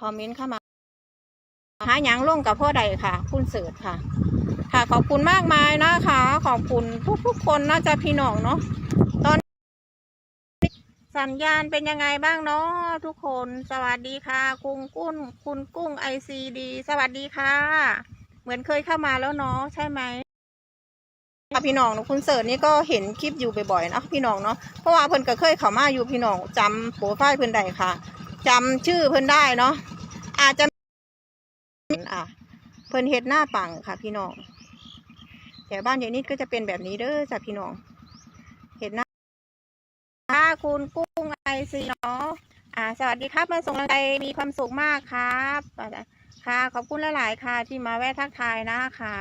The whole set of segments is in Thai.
คอมเมนต์เข้ามา หาหยังลงกับพ่อใดค่ะ คุณเสิร์ชค่ะ ค่ะขอบคุณมากมายนะคะ ขอบคุณทุกทุกๆคนน่าจะพี่น้องเนาะตอนสัญญาณเป็นยังไงบ้างเนาะทุกคนสวัสดีค่ะกุ้งกุ้นคุณกุ้งไอซีดีสวัสดีค่ะ เหมือนเคยเข้ามาแล้วเนาะใช่ไหมค่ะพี่น้องเนอะคุณเสิร์ชนี่ก็เห็นคลิปอยู่บ่อยๆเนาะพี่น้องเนาะเพราะว่าเพิ่นก็เคยเข้ามาอยู่พี่น้องจำโปรไฟล์เพิ่นได้ค่ะ จำชื่อเพิ่นได้เนาะอาจจะอะเพิ่นเฮ็ดหน้าปังค่ะพี่น้องแต่บ้านยายนิดก็จะเป็นแบบนี้เด้อจ้ะพี่น้องเห็นหน้าค่ะคุณกุ้งไอซีเนาะอ่า สวัสดีครับมาส่งกำลังใจมีความสุขมากครับค่ะขอบคุณหลายๆค่ะ ที่มาแวะทักทายนะคะ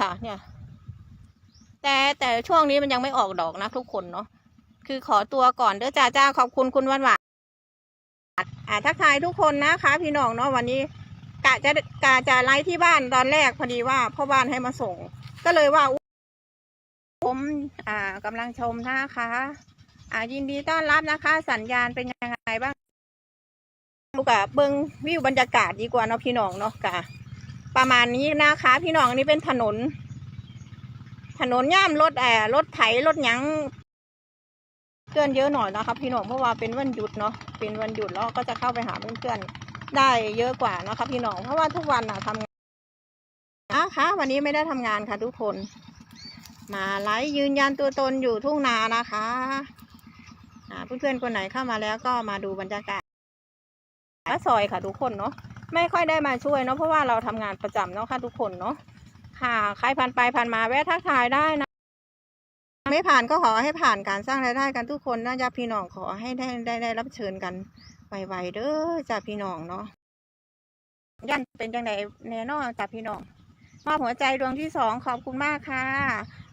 ค่ะเนี่ย แต่แต่ช่วงนี้มันยังไม่ออกดอกนะทุกคนเนาะ คือขอตัวก่อนเด้อจ้าจ้าขอบคุณคุณวันหวานอ่าทักทายทุกคนนะคะพี่น้องเนาะวันนี้กะจะกะจะไลฟ์ที่บ้านตอนแรกพอดีว่าพ่อบ้านให้มาส่ง ก็เลยว่าผมอ่ากำลังชมนะคะ อ่ายินดีต้อนรับนะคะ สัญญาณเป็นยังไงบ้างลูกอะเบิ้งวิวบรรยากาศดีกว่าเนาะพี่น้องเนาะกะ ประมาณนี้นะคะ พี่น้องอันนี้เป็นถนน ถนนย่ามรถแอร์รถไถรถหยัง เพื่อนเยอะหน่อยนะคะพี่น้องเพราะว่าเป็นวันหยุดเนาะเป็นวันหยุดแล้วก็จะเข้าไปหาเพื่อนๆได้เยอะกว่านะคะพี่น้องเพราะว่าทุกวันอะทำงานนะคะวันนี้ไม่ได้ทำงานค่ะทุกคน มาไลฟ์ยืนยันตัวตนอยู่ทุ่งนานะคะเพื่อนๆคนไหนเข้ามาแล้วก็มาดูบรรยากาศและซอยค่ะทุกคนเนาะไม่ค่อยได้มาช่วยเนาะเพราะว่าเราทำงานประจำเนาะค่ะทุกคนเนาะค่ะใครผ่านไปผ่านมาแวะทักทายได้นะ ไม่ผ่านก็ขอให้ผ่านการสร้างรายได้กันทุกคนนะญาติพี่น้องขอให้ได้ได้ได้รับเชิญกันไวๆเด้อจ้าพี่น้องเนาะยันเป็นจังไดแน่นอนจ้าพี่น้องมอบหัวใจดวงที่สองขอบคุณมากค่ะ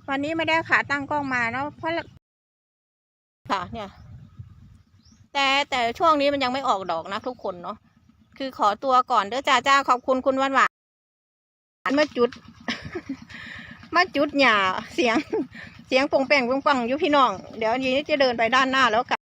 วันนี้ไม่ได้ขาตั้งกล้องมาเนาะเพราะค่ะเนี่ย แต่แต่ช่วงนี้มันยังไม่ออกดอกนะทุกคนเนาะคือขอตัวก่อนเด้อจ้าจ้าขอบคุณคุณวันหวานมาจุด มาจุดหย่าเสียง เสียงปงแป้งปงปังอยู่พี่น้อง เดี๋ยวยีนี้จะเดินไปด้านหน้าแล้วกัน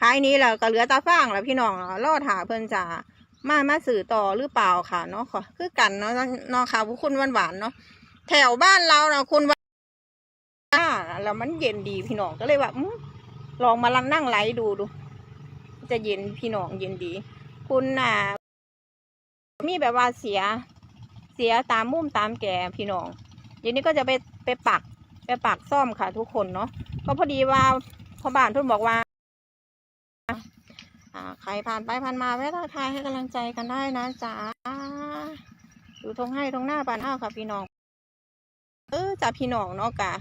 ขายนี้แหละก็เหลือตาฟางแล้วพี่น้องรอดหาเพิ่นจะ มามาสื่อต่อหรือเปล่าค่ะเนาะค่ะคือกันเนาะเนาะค่ะคุณหวานหวานเนาะแถวบ้านเราเนาะคุณว่าแล้วมันเย็นดีพี่น้องก็เลยว่าลองมาลังนั่งไลฟ์ดูดู จะเย็นพี่น้องเย็นดี คุณน่ะมีแบบว่าเสีย เสียตามมุมตามแก่พี่น้องเดี๋ยวนี้ก็จะไปไปปักไปปักซ่อมค่ะทุกคนเนาะก็พอดีว่าพ่อบ้านเพิ่นบอกว่า อ่าใครผ่านไปผ่านมาแวะทักทายให้กำลังใจกันได้นะจ๊ะอยู่ทงให้ทงหน้าปานอ้าวค่ะพี่น้อง เออจ้ะพี่น้องเนาะกะ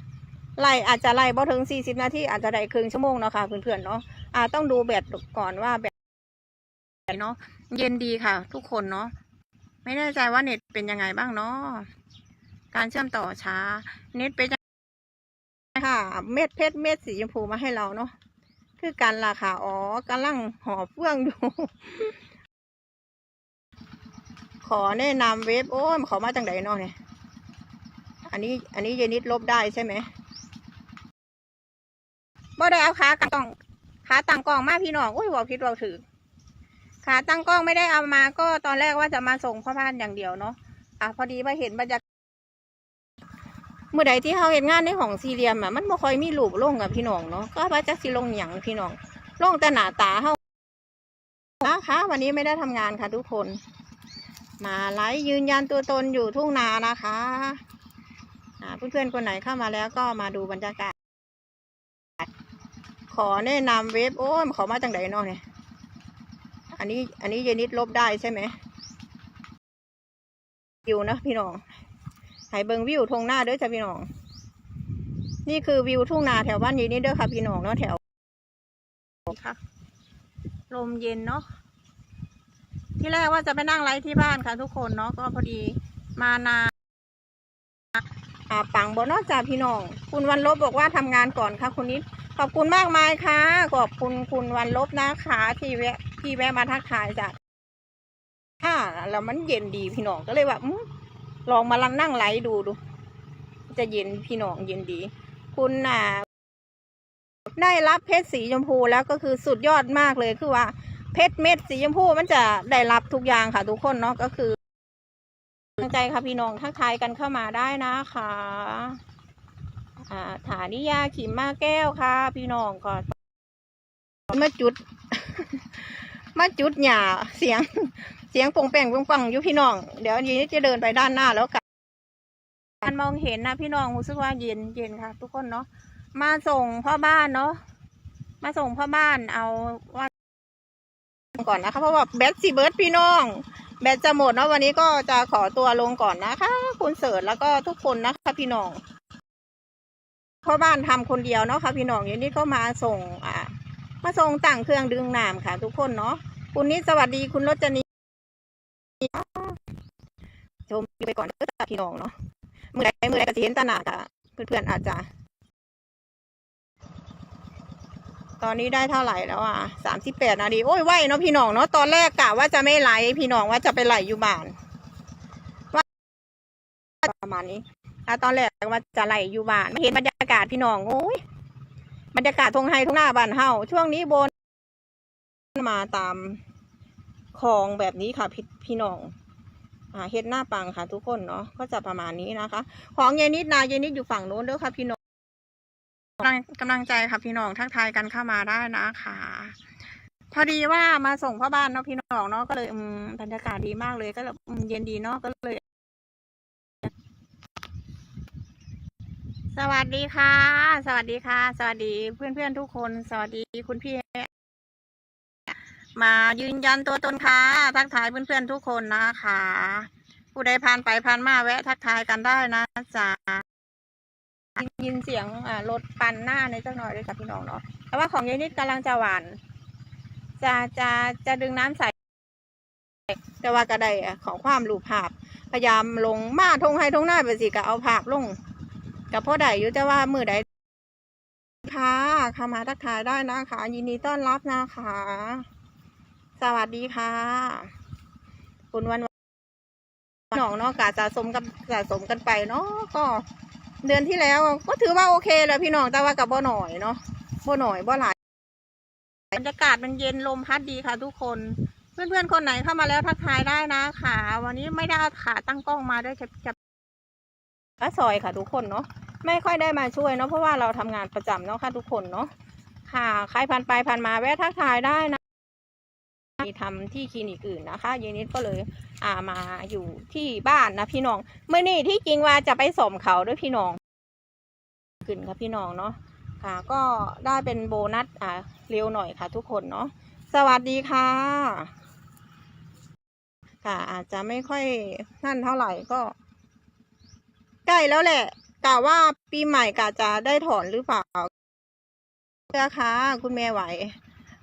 ไล่อาจจะไล่บ่ถึงสี่สิบนาทีอาจจะได้ครึ่งชั่วโมงเนาะค่ะเพื่อนๆเนาะอ่าต้องดูแบตก่อนว่าแบตเนาะเย็นดีค่ะ ทุกคนเนาะไม่แน่ใจว่าเน็ตเป็นยังไงบ้างเนาะการเชื่อมต่อช้า เน็ตเป็นค่ะ เม็ดเพชรเม็ดสีชมพูมาให้เราเนาะ คือกันล่ะค่ะอ๋อกำลังห่อเฟื่องอยู่ ขอแนะนำเว็บโอ้ยขอมาจังไดเนาะเนี่ยอันนี้ อันนี้เยนิดลบได้ใช่ไหมบ่ได้เอาขาตั้งกล้องขาตั้งกล้องมาพี่น้องอุ้ยบอกผิดบอกถือขาตั้งกล้องไม่ได้เอามาก็ตอนแรกว่าจะมาส่งพ่อบ้านอย่างเดียวเนาะอะพอดีมาเห็นบรรยาก เมื่อใดที่เขาเห็นงานในของซีเรียมอะมันบ่ค่อยมีรูปลงกับพี่น้องเนาะก็ว่าจะสิลงหยังพี่น้องลงแต่หน้าตาเฮานะคะวันนี้ไม่ได้ทำงานค่ะทุกคน มาไลฟ์ยืนยันตัวตนอยู่ทุ่งนานะคะเพื่อนๆคนไหนเข้ามาแล้วก็มาดูบรรยากาศ ขอแนะนำเว็บโอ้ยขอมาจังไดเนาะเนี่ยอันนี้อันนี้เยนิดลบได้ใช่ไหมวิวนะพี่น้อง ให้เบิงวิวทงหน้าเด้อจ้ะพี่น้อง นี่คือวิวทุ่งนาแถวบ้านยีนี่เด้อค่ะพี่น้องเนาะแถวค่ะลมเย็นเนาะที่แรกว่าจะไปนั่งไลฟ์ที่บ้านค่ะทุกคนเนาะก็พอดีมานาอ่าปังบนนอกจากพี่น้อง คุณวันลบบอกว่าทำงานก่อนค่ะคุณนิดขอบคุณมากมายค่ะ ขอบคุณคุณวันลบนะคะที่แวะที่แวะมาทักทายจ้ะค่ะแล้วมันเย็นดีพี่น้องก็เลยว่าอืม ลองมาลังนั่งไลดูดู จะเย็นพี่น้องเย็นดี คุณอ่าได้รับเพชรสีชมพูแล้วก็คือสุดยอดมากเลยคือว่า เพชรเม็ดสีชมพูมันจะได้รับทุกอย่างค่ะ ทุกคนเนาะก็คือตั้งใจค่ะพี่น้องทักทายกันเข้ามาได้นะคะอ่าฐานิยาขิมมาแก้วค่ะ พี่น้องก่อนมาจุด มาจุดหยาเสียง เสียงปงแป้งปงปังอยู่พี่น้อง เดี๋ยวยีนี้จะเดินไปด้านหน้าแล้วกันการมองเห็นนะพี่น้องรู้สึกว่าเย็นเย็นค่ะ ทุกคนเนาะมาส่งพ่อบ้านเนาะมาส่งพ่อบ้านเอาว่าก่อนนะคะเพราะว่าแบตสีเบิร์ดพี่น้อง แบตจะหมดเนาะวันนี้ก็จะขอตัวลงก่อนนะคะ คุณเสิร์ชแล้วก็ทุกคนนะคะพี่น้องพ่อบ้านทำคนเดียวเนาะค่ะพี่น้องอย่างนี้ก็มาส่ง อ่า มาส่งต่างเครื่องดึงน้ำค่ะ ทุกคนเนาะคุณนิดสวัสดีคุณรจนี ชมไปก่อนเด้อจ้ะพี่น้องเนาะมือใดมือใดก็จะเห็นตาหนาค่ะเพื่อนๆอาจจะ ตอนนี้ได้เท่าไหร่แล้วอะสามสิบแปดนาทีโอ้ยไหวเนาะพี่น้องเนาะตอนแรกกะว่าจะไม่ไหลพี่น้องว่าจะไปไหลอยู่บ้านว่าประมาณนี้อะตอนแรกว่าจะไหลอยู่บ้านไม่เห็นบรรยากาศพี่น้องโอ้ยบรรยากาศทงไฮทงหน้าบ้านเฮาช่วงนี้บนมาตาม คลองแบบนี้ค่ะพี่พี่น้องอ่าเฮ็ดหน้าปังค่ะ ทุกคนเนาะก็จะประมาณนี้นะคะ ของเยนิดนาเยนิดอยู่ฝั่งโน้นเด้อค่ะ พี่น้องกำลังกำลังใจค่ะพี่น้องทักทายกันเข้ามาได้นะคะพอดีว่ามาส่งพ่อบ้านเนาะพี่น้องเนาะก็เลยอืมบรรยากาศดีมากเลยก็เลยเย็นดีเนาะก็เลย สวัสดีค่ะ สวัสดีค่ะ สวัสดีเพื่อนเพื่อนทุกคน สวัสดีคุณพี่ มายืนยันตัวตนค่ะ ทักทายเพื่อนเพื่อนๆทุกคนนะคะ ผู้ใดผ่านไปผ่านมาแวะ ทักทายกันได้นะจ๊ะยินเสียงรถปั่นหน้าในจักหน่อยเลยค่ะพี่น้องเนาะแต่ว่าของยายนิดกำลังจะหวาน จะจะจะดึงน้ำใส่แต่ว่าก็ได้ของความรูปภาพ พยายามลงมาทงให้ทงหน้าไปสิก็เอาภาพลงกับพ่อใดอยู่แต่ว่ามือใดค่ะเข้ามาทักทายได้นะคะ ยินดีต้อนรับนะคะ สวัสดีค่ะคุณวันหนองเนาะกาสะสมกับสะสมกันไปเนาะก็เดือนที่แล้วก็ถือว่าโอเคแล้วพี่น้องแต่ว่ากับบ่หน่อยเนาะบ่หน่อยบ่หลายบรรยากาศมันเย็นลมพัดดีค่ะ ทุกคน เพื่อนๆคนไหนเข้ามาแล้วทักทายได้นะค่ะ วันนี้ไม่ได้ขาตั้งกล้องมาด้วยจะจะป้าซอยค่ะทุกคนเนาะไม่ค่อยได้มาช่วยเนาะเพราะว่าเราทำงานประจำเนาะค่ะทุกคนเนาะค่ะ ใครผ่านไปผ่านมาแวะทักทายได้นะ มีทำที่คลินิกอื่นนะคะเยนิดก็เลยอ่ามาอยู่ที่บ้านนะพี่น้องเมื่อนี่ที่จริงว่าจะไปสมเขาด้วยพี่น้องขึ้นค่ะพี่น้องเนาะค่ะ ก็ได้เป็นโบนัสอ่าเร็วหน่อยค่ะ ทุกคนเนาะสวัสดีค่ะ ค่ะ อาจจะไม่ค่อยนั่นเท่าไหร่ก็ใกล้แล้วแหละกะว่าปีใหม่กะจะได้ถอนหรือเปล่านะคะคุณแม่ไหว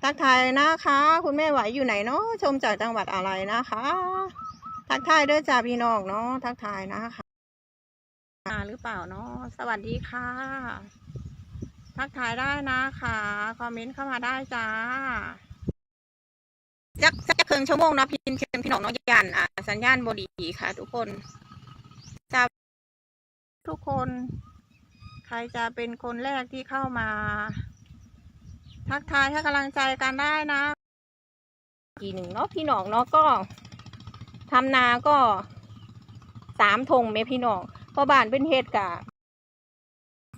ทักทายนะคะ คุณแม่ไหวอยู่ไหนเนาะชมจากจังหวัดอะไรนะคะ ทักทายด้วยจ้าพี่น้องเนาะทักทายนะคะมาหรือเปล่าเนาะสวัสดีค่ะ ทักทายได้นะคะคอมเมนต์เข้ามาได้จ้าจักจักครึ่งชั่วโมงเนาะพี่พี่น้องเนาะยันอะสัญญาณบดีค่ะ ทุกคนจะทุกคน ใครจะเป็นคนแรกที่เข้ามา ทักทายให้กำลังใจกันได้นะกี่หนึ่งเนาะพี่น้องเนาะก็ทำนาก็สามธงไหมพี่น้องเพราะบ้านเป็นเฮดกะ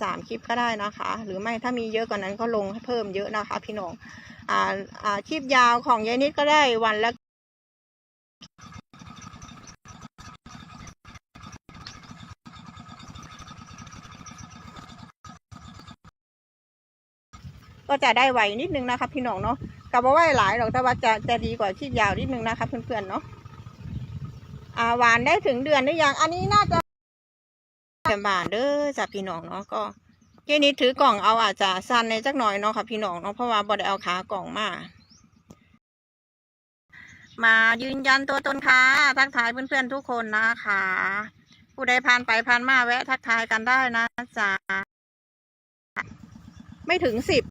สามคลิปก็ได้นะคะ หรือไม่ถ้ามีเยอะกว่านั้นก็ลงให้เพิ่มเยอะนะคะ พี่น้องอ่าอ่าคลิปยาวของยายนิดก็ได้วันละ ก็จะได้ไวนิดนึงนะคะพี่น้องเนาะกับว่าไหวหลายหรอกแต่ว่าจะจะดีกว่าที่ยาวนิดนึงนะคะเพื่อนๆเนาะอ่าหวานได้ถึงเดือนหรือยังอันนี้น่าจะเดือนบานเด้อจากพี่น้องเนาะก็เจนี้ถือกล่องเอาอาจจะสั้นในจักหน่อยเนาะค่ะพี่น้องเนาะเพราะว่าบ่ได้เอาขากล่องมามายืนยันตัวตนค่ะทักทายเพื่อนๆทุกคนนะคะ ผู้ใดผ่านไปผ่านมาแวะทักทายกันได้นะจ๊ะไม่ถึงสิบ